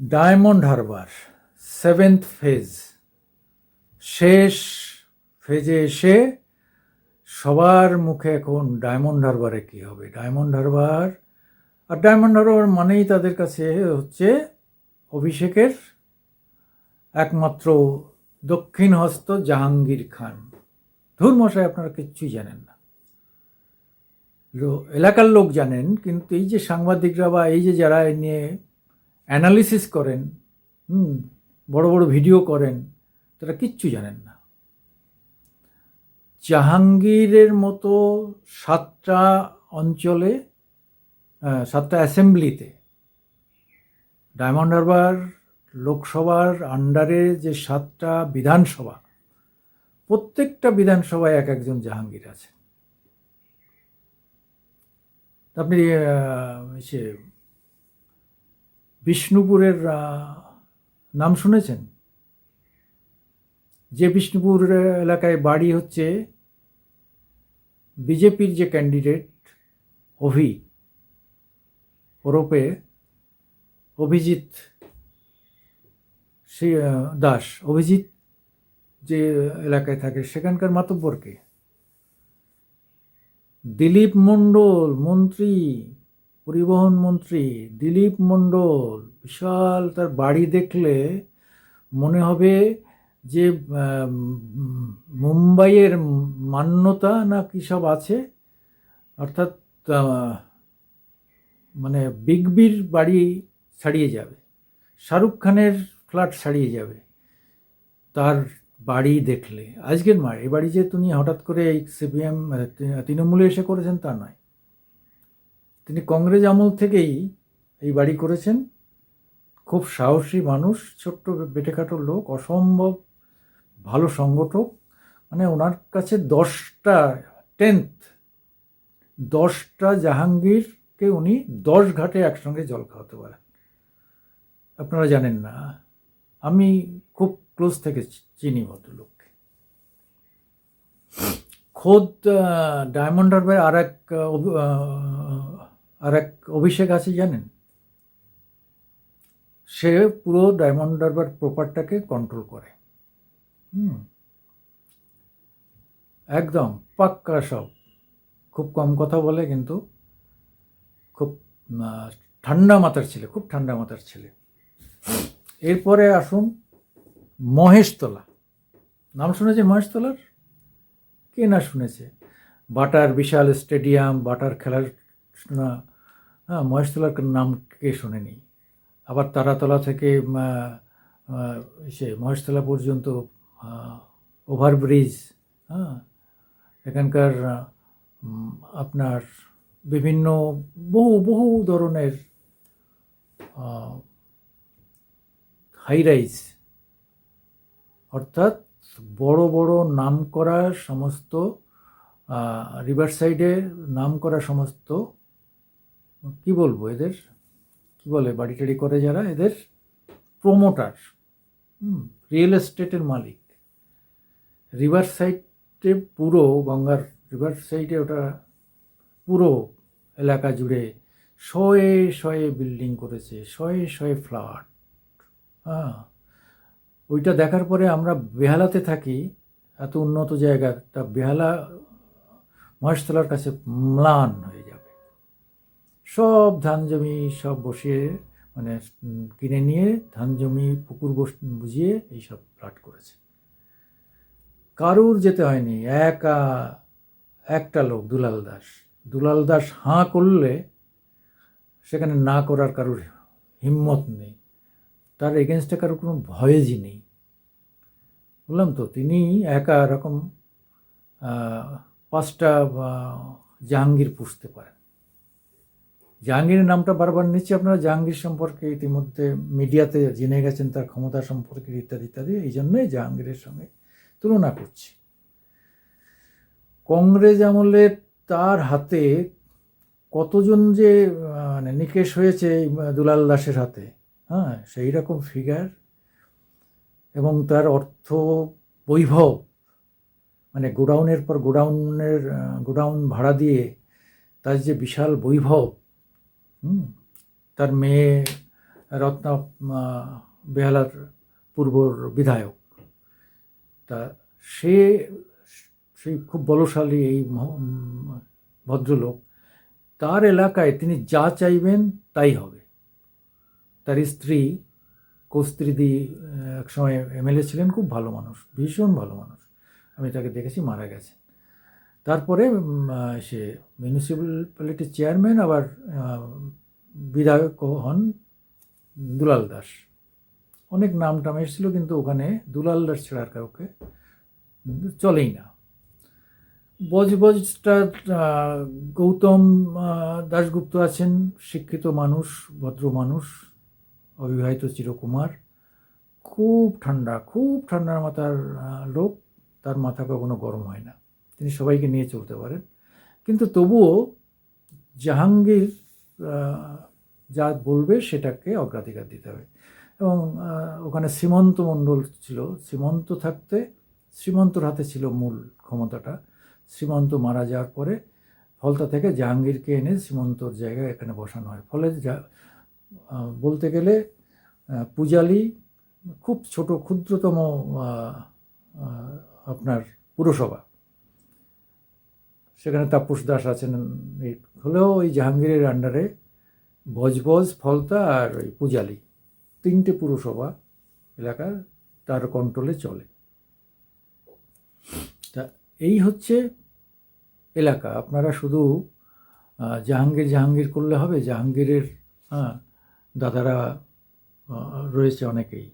Diamond Harbour, seventh phase. শেষ ফেজে এসে সবার মুখে এখন ডায়মন্ড হারবারে কী হবে? ডায়মন্ড হারবার, আর ডায়মন্ড হারবার মানেই তাদের কাছে হচ্ছে অভিষেকের একমাত্র দক্ষিণ হস্ত জাহাঙ্গীর খান। ধুর মশাই, আপনারা কিচ্ছুই জানেন না। এলাকার লোক জানেন, কিন্তু এই যে সাংবাদিকরা বা এই যে যারা নিয়ে অ্যানালিসিস করেন, হুম, বড় বড় ভিডিও করেন, তারা কিচ্ছু জানেন না। জাহাঙ্গীরের মতো সাতটা অঞ্চলে সাতটা অ্যাসেম্বলিতে ডায়মন্ড হারবার লোকসভার আন্ডারে যে সাতটা বিধানসভা, প্রত্যেকটা বিধানসভায় এক একজন জাহাঙ্গীর আছে আপনি সে বিষ্ণুপুরের নাম শুনেছেন? যে বিষ্ণুপুর এলাকায় বাড়ি হচ্ছে বিজেপির যে ক্যান্ডিডেট অভি ওরপে অভিজিৎ দাস। অভিজিৎ যে এলাকায় থাকে, সেখানকার মাতব্বরকে। দিলীপ মণ্ডল, মন্ত্রী পরিবহন মন্ত্রী দিলীপ মণ্ডল বিশাল তার বাড়ি দেখলে মনে হবে যে মুম্বাইয়ের মান্যতা না কী সব আছে? অর্থাৎ মানে বিগ বির বাড়ি ছাড়িয়ে যাবে। শাহরুখ খানের ফ্ল্যাট ছাড়িয়ে যাবে। তার বাড়ি দেখলে। আজকের মার এই বাড়ি যে তিনি হঠাৎ করে এই সিপিএম, তৃণমূলে এসে করেছেন তা নয়। তিনি কংগ্রেস আমল থেকেই এই বাড়ি করেছেন। খুব সাহসী মানুষ, ছোট্ট বেটেখাটো লোক, অসম্ভব ভালো সংগঠক। মানে ওনার কাছে দশটা টেন্থ দশটা জাহাঙ্গীরকে উনি দশ ঘাটে একসঙ্গে জল খাওয়াতে পারেন। আপনারা জানেন না, আমি খুব ক্লোজ থেকে চিনি ভদ্রলোককে। খোদ ডায়মন্ড হারবার আর এক আর এক অভিষেক আছে জানেন? সে পুরো ডায়মন্ড হারবার প্রপারটাকে কন্ট্রোল করে। হুম। একদম পাক্কা সব। খুব কম কথা বলে কিন্তু খুব ঠান্ডা মাথার ছেলে, খুব ঠান্ডা মাথার ছেলে। এরপরে আসুন মহেশতলা নাম শুনেছেন মহেশতলার কে না শুনেছে? বাটার বিশাল স্টেডিয়াম, বাটার খেলার হ্যাঁ মহেশতলার নাম কে শোনেনি? আবার তারাতলা থেকে সে মহেশতলা পর্যন্ত ওভারব্রিজ হ্যাঁ এখানকার আপনার বিভিন্ন বহু বহু ধরনের হাই রাইজ অর্থাৎ বড় বড় নাম করা সমস্ত রিভার সাইডে নাম করা সমস্ত কি বলব এদের? কি বলে বাড়ি টাড়ি করে যারা? এদের প্রমোটার রিয়েল এস্টেটের মালিক। রিভার সাইডে পুরো গঙ্গার রিভার সাইডে ওটা পুরো এলাকা জুড়ে শয়ে শয়ে বিল্ডিং করেছে, শয়ে শয়ে ফ্ল্যাট হ্যাঁ ওইটা দেখার পরে আমরা বেহালাতে থাকি, এত উন্নত জায়গা তা বেহালা মহেশতলার কাছে ম্লান হয়ে সব ধান জমি সব বসিয়ে মানে কিনে নিয়ে ধান জমি, পুকুর বুঝিয়ে এইসব ফ্ল্যাট করেছে। কারুর যেতে হয়নি, একা, একটা লোক, দুলাল দাস। দুলাল দাস হাঁ করলে সেখানে না করার কারুর হিম্মত নেই। তার এগেনস্টে কারোর কোনো ভয়েজই নেই। বললাম তো, তিনি একা এরকম পাঁচটা জাহাঙ্গীর পুষতে পারেন। জাহাঙ্গীরের নামটা বারবার নিচ্ছি আপনারা, জাহাঙ্গীর সম্পর্কে ইতিমধ্যে মিডিয়াতে জেনে গেছেন তার ক্ষমতা সম্পর্কে ইত্যাদি ইত্যাদি, এই জন্যই জাহাঙ্গীরের সঙ্গে তুলনা করছি। কংগ্রেস আমলে তার হাতে কতজন যে মানে নিকেশ হয়েছে দুলাল দাসের হাতে হ্যাঁ সেই রকম ফিগার এবং তার অর্থ বৈভব মানে গোডাউনের পর গোডাউনের, গোডাউন ভাড়া দিয়ে তার যে বিশাল বৈভব তার মেয়ে রত্না বেহালার পূর্বর বিধায়ক। তা সে সেই খুব বলশালী এই ভদ্রলোক। তার এলাকায় তিনি যা চাইবেন তাই হবে। তার স্ত্রী কস্ত্রীদি একসময় এমএলএ ছিলেন, খুব ভালো মানুষ, ভীষণ ভালো মানুষ। আমি তাকে দেখেছি, মারা গেছে। তারপরে সে মিউনিসিপ্যালিটির চেয়ারম্যান আবার বিধায়ক হন দুলাল দাস। অনেক নাম টাম এসেছিল কিন্তু ওখানে দুলাল দাস ছাড়া আর কাউকে চলেই না। বজবজটা গৌতম দাশগুপ্ত আছেন, শিক্ষিত মানুষ, ভদ্র মানুষ, অবিবাহিত চিরকুমার। খুব ঠান্ডা, খুব ঠান্ডার মাথার লোক, তার মাথা কখনো গরম হয় না। তিনি সবাইকে নিয়ে চলতে পারেন। কিন্তু তবুও জাহাঙ্গীর যা বলবে সেটাকে অগ্রাধিকার দিতে হবে। এবং ওখানে শ্রীমন্ত মণ্ডল ছিল। শ্রীমন্ত থাকতে, শ্রীমন্তর হাতে ছিল মূল ক্ষমতাটা। শ্রীমন্ত মারা যাওয়ার পরে ফলতা থেকে জাহাঙ্গীরকে এনে শ্রীমন্তর জায়গায় এখানে বসানো হয়। ফলে যা বলতে গেলে পূজালি খুব ছোট, ক্ষুদ্রতম আপনার পুরসভা। সেখানে তাপস দাস আছেন হলেও ওই জাহাঙ্গীরের আন্ডারে বজবজ ফলতা আর ওই পূজালি, তিনটে পুরসভা এলাকার তার কন্ট্রোলে চলে। তা এই হচ্ছে এলাকা। আপনারা শুধু জাহাঙ্গীর জাহাঙ্গীর করলে হবে, জাহাঙ্গীরের হ্যাঁ দাদারা রয়েছে অনেকেই।